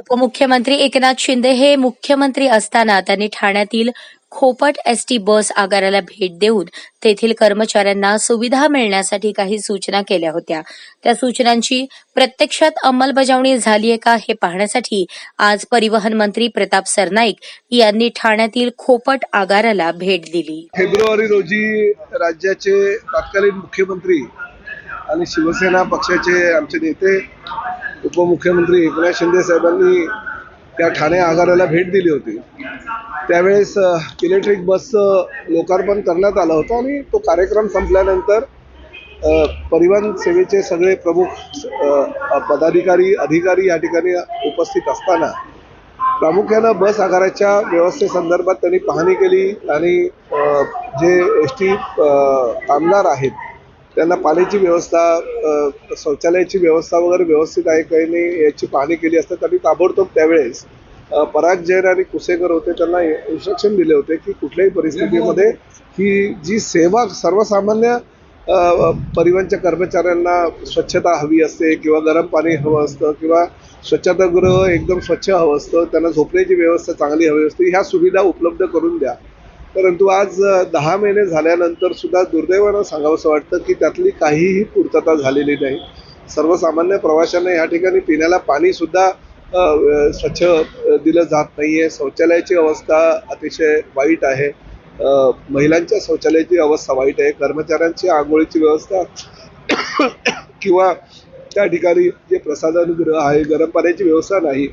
उपमुख्यमंत्री एकनाथ शिंदे हे मुख्यमंत्री असताना त्यांनी ठाण्यातील खोपट एसटी बस आगाराला भेट देऊन तेथील कर्मचाऱ्यांना सुविधा मिळण्यासाठी काही सूचना केल्या होत्या. त्या सूचनांची प्रत्यक्षात अंमलबजावणी झालीय का हे पाहण्यासाठी आज परिवहन मंत्री प्रताप सरनाईक यांनी ठाण्यातील खोपट आगाराला भेट दिली. फेब्रुवारी रोजी राज्याचे तत्कालीन मुख्यमंत्री आणि शिवसेना पक्षाचे आमचे नेते उपमुख्यमंत्री एकनाथ शिंदे साहेबांनी त्या ठाणे आगाराला भेट दिली होती. त्यावेळेस इलेक्ट्रिक बसचं लोकार्पण करण्यात आलं होतं आणि तो कार्यक्रम संपल्यानंतर परिवहन सेवेचे सगळे प्रमुख पदाधिकारी अधिकारी या ठिकाणी उपस्थित असताना प्रामुख्यानं बस आगाराच्या व्यवस्थेसंदर्भात त्यांनी पाहणी केली आणि जे एस टी कामगार आहेत त्यांना पाण्याची व्यवस्था शौचालयाची व्यवस्था वगैरे व्यवस्थित आहे काही नाही याची पाहणी केली असता त्यांनी ताबडतोब त्यावेळेस पराग जैन आणि कुसेकर होते त्यांना इन्स्ट्रक्शन दिले होते की कुठल्याही परिस्थितीमध्ये ही जी सेवा सर्वसामान्य परिवहनच्या कर्मचाऱ्यांना स्वच्छता हवी असते किंवा गरम पाणी हवं असतं किंवा स्वच्छतागृह एकदम स्वच्छ हवं असतं त्यांना झोपण्याची व्यवस्था चांगली हवी असते ह्या सुविधा उपलब्ध करून द्या. परंतु आज दहा महिने झाल्यानंतर सुद्धा दुर्दैवानं सांगावंसं वाटतं की त्यातली काहीही पूर्तता झालेली नाही. सर्वसामान्य प्रवाशांना या ठिकाणी पिण्याला पाणीसुद्धा स्वच्छ दिलं जात नाही आहे शौचालयाची अवस्था अतिशय वाईट आहे. महिलांच्या शौचालयाची अवस्था वाईट आहे. कर्मचाऱ्यांची आंघोळीची व्यवस्था किंवा त्या ठिकाणी जे प्रसाधनगृह आहे गरम पाण्याची व्यवस्था नाही